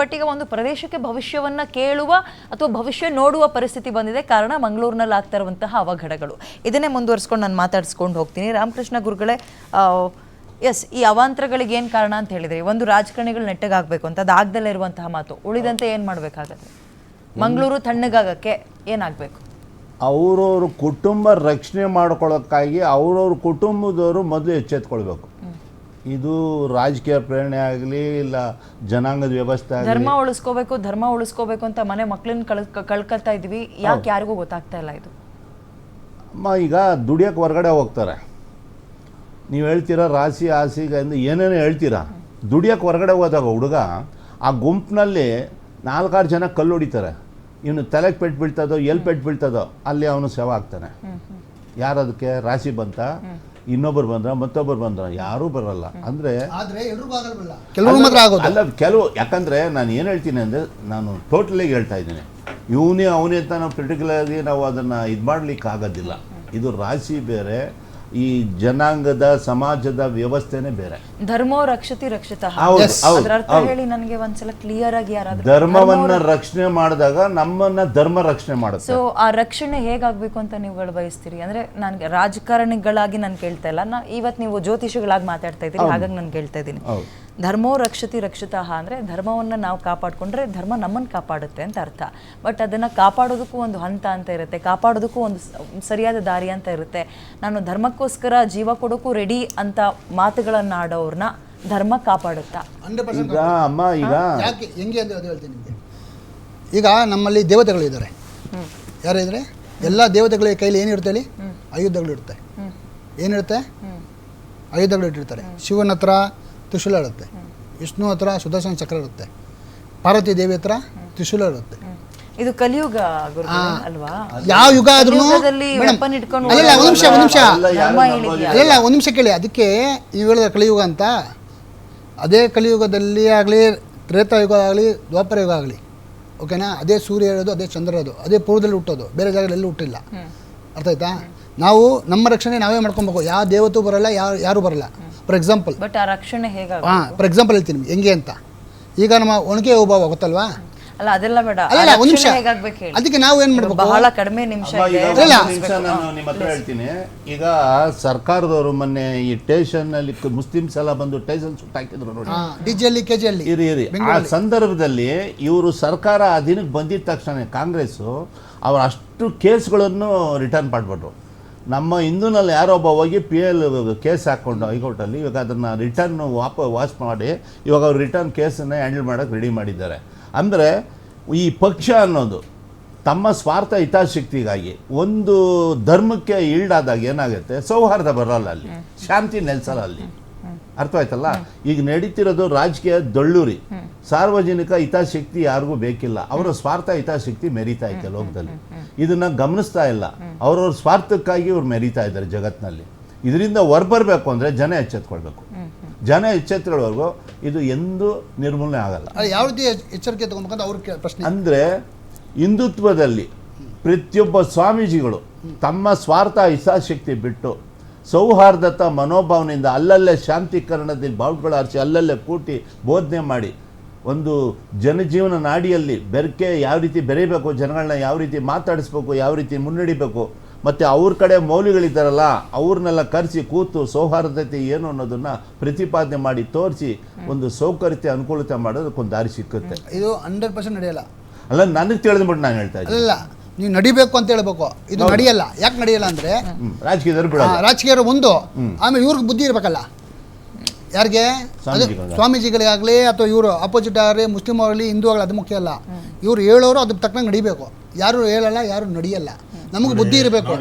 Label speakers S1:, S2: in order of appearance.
S1: But ಈಗ ಒಂದು ಪ್ರದೇಶಕ್ಕೆ ಭವಿಷ್ಯವನ್ನು ಕೇಳುವ ಅಥವಾ ಭವಿಷ್ಯ ನೋಡುವ ಪರಿಸ್ಥಿತಿ ಬಂದಿದೆ. ಕಾರಣ ಮಂಗಳೂರಿನಲ್ಲಿ ಆಗ್ತಾ ಇರುವಂತಹ ಅವಘಡಗಳು. ಇದನ್ನೇ ಮುಂದುವರಿಸ್ಕೊಂಡು ನಾನು ಮಾತಾಡಿಸ್ಕೊಂಡು ಹೋಗ್ತೀನಿ. ರಾಮಕೃಷ್ಣ ಗುರುಗಳೇ ಎಸ್ ಈ ಅವಾಂತರಗಳಿಗೆ ಏನು ಕಾರಣ ಅಂತ ಹೇಳಿದ್ರಿ ಒಂದು ರಾಜಕಾರಣಿಗಳು ನೆಟ್ಟಗಾಗಬೇಕು ಅಂತ ಅದಾಗ್ದಲ್ಲೇ ಇರುವಂತಹ ಮಾತು. ಉಳಿದಂತೆ ಏನು ಮಾಡಬೇಕಾಗತ್ತೆ? ಮಂಗಳೂರು ತಣ್ಣಗಾಗಕ್ಕೆ ಏನಾಗಬೇಕು?
S2: ಅವರವ್ರ ಕುಟುಂಬ ರಕ್ಷಣೆ ಮಾಡ್ಕೊಳ್ಳೋಕ್ಕಾಗಿ ಅವ್ರವ್ರ ಕುಟುಂಬದವರು ಮೊದಲು ಎಚ್ಚೆತ್ಕೊಳ್ಬೇಕು. ಇದು ರಾಜಕೀಯ ಪ್ರೇರಣೆ ಆಗಲಿ ಇಲ್ಲ ಜನಾಂಗದ ವ್ಯವಸ್ಥೆ ಆಗಲಿ.
S1: ಧರ್ಮ ಉಳಿಸ್ಕೋಬೇಕು ಧರ್ಮ ಉಳಿಸ್ಕೋಬೇಕು ಅಂತ ಮನೆ ಮಕ್ಕಳನ್ನ ಕಳ್ ಕಳ್ಕೊಳ್ತಾ ಇದ್ವಿ. ಯಾಕೆ ಯಾರಿಗೂ ಗೊತ್ತಾಗ್ತಾ ಇಲ್ಲ ಇದು?
S2: ಅಮ್ಮ ಈಗ ದುಡಿಯೋಕೆ ಹೊರಗಡೆ ಹೋಗ್ತಾರೆ. ನೀವು ಹೇಳ್ತೀರಾ ರಾಶಿ ಆಸಿ ಎಂದು ಏನೇನು ಹೇಳ್ತೀರಾ? ದುಡಿಯೋಕೆ ಹೊರಗಡೆ ಹೋದಾಗ ಹುಡುಗ ಆ ಗುಂಪಿನಲ್ಲಿ ನಾಲ್ಕಾರು ಜನ ಕಲ್ಲು ಹೊಡಿತಾರೆ. ಇವನು ತಲೆಗೆ ಪೆಟ್ಟು ಬೀಳ್ತದೋ ಎಲ್ಲಿ ಪೆಟ್ಟು ಬೀಳ್ತದೋ ಅಲ್ಲಿ ಅವನು ಶವ ಆಗ್ತಾನೆ ಯಾರದಕ್ಕೆ ರಾಶಿ ಬಂತ? ಇನ್ನೊಬ್ಬರು ಬಂದ್ರ ಮತ್ತೊಬ್ಬರು ಬಂದ್ರ ಯಾರೂ ಬರಲ್ಲ. ಅಂದರೆ
S3: ಆದ್ರೆ ಎಲ್ರಿಗೂ ಆಗಲ್ವಲ್ಲ ಕೆಲವರು ಮಾತ್ರ ಆಗೋದು.
S2: ಅಲ್ಲ ಕೆಲವು ಯಾಕಂದ್ರೆ ನಾನು ಏನು ಹೇಳ್ತೀನಿ ಅಂದರೆ ನಾನು ಟೋಟಲಿ ಹೇಳ್ತಾ ಇದ್ದೀನಿ. ಇವನೇ ಅವನೇ ಅಂತ ನಾವು ಪರ್ಟಿಕ್ಯುಲರ್ಲಿ ನಾವು ಅದನ್ನು ಇದು ಮಾಡ್ಲಿಕ್ಕೆ ಆಗೋದಿಲ್ಲ ಇದು ರಾಶಿ ಬೇರೆ ಈ ಜನಾಂಗದ ಸಮಾಜದ ವ್ಯವಸ್ಥೆನೇ ಬೇರೆ.
S1: ಧರ್ಮೋ ರಕ್ಷತಿ ರಕ್ಷಿತ. ಹೇಳಿ ನನಗೆ ಒಂದ್ಸಲ ಕ್ಲಿಯರ್ ಆಗಿ ಯಾರಾದ್ರೂ.
S2: ಧರ್ಮವನ್ನ ರಕ್ಷಣೆ ಮಾಡಿದಾಗ ನಮ್ಮನ್ನ ಧರ್ಮ ರಕ್ಷಣೆ ಮಾಡುತ್ತೆ.
S1: ಸೊ ಆ ರಕ್ಷಣೆ ಹೇಗಾಗ್ಬೇಕು ಅಂತ ನೀವುಗಳು ಬಯಸ್ತೀರಿ? ಅಂದ್ರೆ ನನಗೆ ರಾಜಕಾರಣಿಗಳಾಗಿ ನಾನು ಕೇಳ್ತಾ ಇಲ್ಲ. ನಾ ಇವತ್ತು ನೀವು ಜ್ಯೋತಿಷಿಗಳಾಗಿ ಮಾತಾಡ್ತಾ ಇದ್ದೀರಿ ಹಾಗಾಗಿ ನಾನು ಕೇಳ್ತಾ ಇದ್ದೀನಿ. ಧರ್ಮೋ ರಕ್ಷತಿ ರಕ್ಷಿತಃ ಅಂದ್ರೆ ಧರ್ಮವನ್ನ ನಾವು ಕಾಪಾಡ್ಕೊಂಡ್ರೆ ಧರ್ಮ ನಮ್ಮನ್ನು ಕಾಪಾಡುತ್ತೆ ಅಂತ ಅರ್ಥ. ಬಟ್ ಅದನ್ನ ಕಾಪಾಡೋದಕ್ಕೂ ಒಂದು ಹಂತ ಅಂತ ಇರುತ್ತೆ ಕಾಪಾಡೋದಕ್ಕೂ ಒಂದು ಸರಿಯಾದ ದಾರಿ ಅಂತ ಇರುತ್ತೆ. ನಾನು ಧರ್ಮಕ್ಕೋಸ್ಕರ ಜೀವ ಕೊಡೋಕ್ಕೂ ರೆಡಿ ಅಂತ ಮಾತುಗಳನ್ನು ಆಡೋರ್ನ ಧರ್ಮ ಕಾಪಾಡುತ್ತಾ?
S2: ಈಗ ಅಮ್ಮ ಈಗ
S3: ಯಾಕೆ ಹೆಂಗೆ ಅಂತ ಅದು ಹೇಳ್ತೀನಿ ನಿಮಗೆ. ಈಗ ನಮ್ಮಲ್ಲಿ ದೇವತೆಗಳಿದ್ದಾರೆ ಯಾರಿದ್ರೆ? ಎಲ್ಲ ದೇವತೆಗಳ ಕೈಲಿ ಏನಿರುತ್ತೆ ಹೇಳಿ? ಆಯುಧಗಳು ಇರುತ್ತೆ. ಏನಿರುತ್ತೆ ಆಯುಧಗಳು ಇಟ್ಟಿರ್ತಾರೆ. ಶಿವನ ಹತ್ರ ತ್ರಿಶೂಲ ಇರುತ್ತೆ. ವಿಷ್ಣು ಹತ್ರ ಸುದರ್ಶನ ಚಕ್ರ ಇರುತ್ತೆ. ಪಾರ್ವತಿ ದೇವಿ ಹತ್ರ ತ್ರಿಶೂಲ ಇರುತ್ತೆ.
S1: ಇದು ಕಲಿಯುಗ ಅಲ್ವಾ?
S3: ಯಾವ ಯುಗ ಆದ್ರೂ ಅಲ್ಲ ಒಂದು ನಿಮಿಷ ಒಂದು ನಿಮಿಷ.
S2: ಅಲ್ಲ?
S3: ಅಲ್ಲಲ್ಲ ಒಂದು ನಿಮಿಷ ಕೇಳಿ. ಅದಕ್ಕೆ ಈ ಹೇಳಿದ ಕಲಿಯುಗ ಅಂತ. ಅದೇ ಕಲಿಯುಗದಲ್ಲಿ ಆಗಲಿ ತ್ರೇತಾಯುಗ ಆಗಲಿ ದ್ವಾಪರ ಯುಗ ಆಗಲಿ ಓಕೆನಾ? ಅದೇ ಸೂರ್ಯ ಇರೋದು ಅದೇ ಚಂದ್ರ ಇರೋದು ಅದೇ ಪೂರ್ವದಲ್ಲಿ ಹುಟ್ಟೋದು. ಬೇರೆ ಜಾಗದಲ್ಲಿ ಎಲ್ಲೂ ಹುಟ್ಟಿಲ್ಲ ಅರ್ಥ ಆಯ್ತಾ? ನಾವು ನಮ್ಮ ರಕ್ಷಣೆ ನಾವೇ ಮಾಡ್ಕೊಬೇಕು. ಯಾವ ದೇವತೂ ಬರಲ್ಲ ಯಾರು ಯಾರು ಬರಲ್ಲ. ಫಾರ್ ಎಕ್ಸಾಂಪಲ್
S1: ಬಟ್ ಆ ರಕ್ಷಣೆ ಹೇಗೆ
S3: ಹಾಂ ಫಾರ್ ಎಕ್ಸಾಂಪಲ್ ಹೇಳ್ತೀನಿ ನಿಮ್ಗೆ ಹೆಂಗೆ ಅಂತ. ಈಗ ನಮ್ಮ ಒಣಗೆ ಓಬಾವ ಗೊತ್ತಲ್ವಾ?
S1: ಅಲ್ಲ ಅದೆಲ್ಲ ಬೇಡ.
S3: ಅಲ್ಲ ಒಂದು ನಿಮಿಷ.
S1: ಹೇಗಾಗ್ಬೇಕು ಹೇಳಿ?
S3: ಅದಕ್ಕೆ ನಾವು ಏನು ಮಾಡಬೇಕು?
S1: ಬಹಳ ಕಡಿಮೆ ನಿಮಿಷ ಇದೆ.
S2: ಈಗ
S3: ಇಲ್ಲ.
S2: ಒಂದು ನಿಮಿಷ ನಾನು ನಿಮ್ಮ ಹತ್ರ ಹೇಳ್ತೀನಿ. ಈಗ ಸರ್ಕಾರದವರು ಮೊನ್ನೆ ಈ ಟೇಷನ್ ಅಲ್ಲಿ ಮುಸ್ಲಿಮ್ಸ್ ಎಲ್ಲ ಬಂದು ಟೇಷನ್ ಸುಟ್ಟು ಹಾಕಿದ್ರು ನೋಡಿ.
S3: ಹಾಂ ಡಿ ಜಿಯಲ್ಲಿ ಕೆ ಜಿಯಲ್ಲಿ
S2: ಇರಿ ಇರಿ. ಆ ಸಂದರ್ಭದಲ್ಲಿ ಇವರು ಸರ್ಕಾರ ಆ ದಿನಕ್ಕೆ ಬಂದಿದ ತಕ್ಷಣ ಕಾಂಗ್ರೆಸ್ ಅವರು ಅಷ್ಟು ಕೇಸ್ಗಳನ್ನು ರಿಟರ್ನ್ ಮಾಡಿಬಿಟ್ರು. ನಮ್ಮ ಹಿಂದೂನಲ್ಲಿ ಯಾರೋ ಒಬ್ಬ ಹೋಗಿ ಪಿ ಎಲ್ ಕೇಸ್ ಹಾಕ್ಕೊಂಡು ಹೈಕೋರ್ಟಲ್ಲಿ ಇವಾಗ ಅದನ್ನು ರಿಟರ್ನ್ ವಾಪ ವಾಚ್ ಮಾಡಿ ಇವಾಗ ಅವ್ರು ರಿಟರ್ನ್ ಕೇಸನ್ನು ಹ್ಯಾಂಡಲ್ ಮಾಡೋಕ್ಕೆ ರೆಡಿ ಮಾಡಿದ್ದಾರೆ. ಅಂದರೆ ಈ ಪಕ್ಷ ಅನ್ನೋದು ತಮ್ಮ ಸ್ವಾರ್ಥ ಹಿತಾಸಕ್ತಿಗಾಗಿ ಒಂದು ಧರ್ಮಕ್ಕೆ ಈಲ್ಡಾದಾಗ ಏನಾಗುತ್ತೆ? ಸೌಹಾರ್ದ ಬರಲ್ಲ ಅಲ್ಲಿ. ಶಾಂತಿ ನೆಲೆಸಲ್ಲ ಅಲ್ಲಿ. ಅರ್ಥ ಆಯ್ತಲ್ಲ ಈಗ ನಡೀತಿರೋದು ರಾಜಕೀಯ ದೊಳ್ಳೂರಿ. ಸಾರ್ವಜನಿಕ ಹಿತಾಸಕ್ತಿ ಯಾರಿಗೂ ಬೇಕಿಲ್ಲ. ಅವರ ಸ್ವಾರ್ಥ ಹಿತಾಸಕ್ತಿ ಮೆರೀತಾ ಐತೆ ಲೋಕದಲ್ಲಿ. ಇದನ್ನ ಗಮನಿಸ್ತಾ ಇಲ್ಲ. ಅವ್ರವ್ರ ಸ್ವಾರ್ಥಕ್ಕಾಗಿ ಇವ್ರು ಮೆರೀತಾ ಇದ್ದಾರೆ ಜಗತ್ತಿನಲ್ಲಿ ಇದರಿಂದ ಹೊರಬರಬೇಕು ಅಂದ್ರೆ ಜನ ಎಚ್ಚೆತ್ಕೊಳ್ಬೇಕು. ಜನ ಎಚ್ಚೆತ್ತುಗಳವರೆಗೂ ಇದು ಎಂದೂ ನಿರ್ಮೂಲನೆ ಆಗಲ್ಲ.
S3: ಯಾವ ರೀತಿ ಎಚ್ಚರಿಕೆ ತಗೊಬೇಕಂತ ಅವ್ರ ಪ್ರಶ್ನೆ.
S2: ಅಂದ್ರೆ ಹಿಂದುತ್ವದಲ್ಲಿ ಪ್ರತಿಯೊಬ್ಬ ಸ್ವಾಮೀಜಿಗಳು ತಮ್ಮ ಸ್ವಾರ್ಥ ಹಿತಾಸಕ್ತಿ ಬಿಟ್ಟು ಸೌಹಾರ್ದತ ಮನೋಭಾವನೆಯಿಂದ ಅಲ್ಲಲ್ಲೇ ಶಾಂತೀಕರಣದಲ್ಲಿ ಬಾವುಗಳು ಹರಿಸಿ ಅಲ್ಲಲ್ಲೇ ಕೂಟಿ ಬೋಧನೆ ಮಾಡಿ ಒಂದು ಜನಜೀವನ ನಾಡಿಯಲ್ಲಿ ಬೆರಕೆ ಯಾವ ರೀತಿ ಬೆರೀಬೇಕು ಜನಗಳನ್ನ ಯಾವ ರೀತಿ ಮಾತಾಡಿಸ್ಬೇಕು ಯಾವ ರೀತಿ ಮುನ್ನಡಿಬೇಕು ಮತ್ತು ಅವ್ರ ಕಡೆ ಮೌಲ್ಯಗಳಿದ್ದಾರಲ್ಲ ಅವ್ರನ್ನೆಲ್ಲ ಕರೆಸಿ ಕೂತು ಸೌಹಾರ್ದತೆ ಏನು ಅನ್ನೋದನ್ನು ಪ್ರತಿಪಾದನೆ ಮಾಡಿ ತೋರಿಸಿ ಒಂದು ಸೌಕರ್ಯತೆ ಅನುಕೂಲತೆ ಮಾಡೋದಕ್ಕೊಂದು ದಾರಿ ಸಿಕ್ಕುತ್ತೆ.
S3: ಇದು ಹಂಡ್ರೆಡ್ ಪರ್ಸೆಂಟ್ ನಡೆಯಲ್ಲ?
S2: ಅಲ್ಲ ನನಗೆ ತಿಳಿದ್ಬಿಟ್ಟು ನಾನು ಹೇಳ್ತಾ ಇದ್ದೀನಿ.
S3: ನೀವು ನಡಿಬೇಕು ಅಂತ ಹೇಳ್ಬೇಕು. ಇದು ನಡೆಯಲ್ಲ. ಯಾಕೆ ನಡೆಯಲ್ಲ ಅಂದ್ರೆ.
S2: ರಾಜಕೀಯದವ್ರು ಬಿಡಲ್ಲ.
S3: ರಾಜಕೀಯರು ಒಂದು. ಆಮೇಲೆ ಇವ್ರಿಗೆ ಬುದ್ಧಿ ಇರಬೇಕಲ್ಲ. ಯಾರಿಗೆ?
S2: ಸ್ವಾಮೀಜಿಗಳಿಗಾಗ್ಲಿ.
S3: ಸ್ವಾಮೀಜಿಗಳಿಗಾಗಲಿ ಅಥವಾ ಇವರು ಅಪೋಸಿಟ್ ಆಗಲಿ ಮುಸ್ಲಿಂ ಆಗಲಿ ಹಿಂದೂ ಆಗಲಿ ಅದು ಮುಖ್ಯ ಅಲ್ಲ. ಇವ್ರು ಹೇಳೋರು ಅದಕ್ಕೆ ತಕ್ಕಂಗೆ ನಡಿಬೇಕು. ಯಾರು ಹೇಳಲ್ಲ ಯಾರು ನಡೆಯಲ್ಲ. ನಮಗೆ ಬುದ್ಧಿ ಇರಬೇಕು.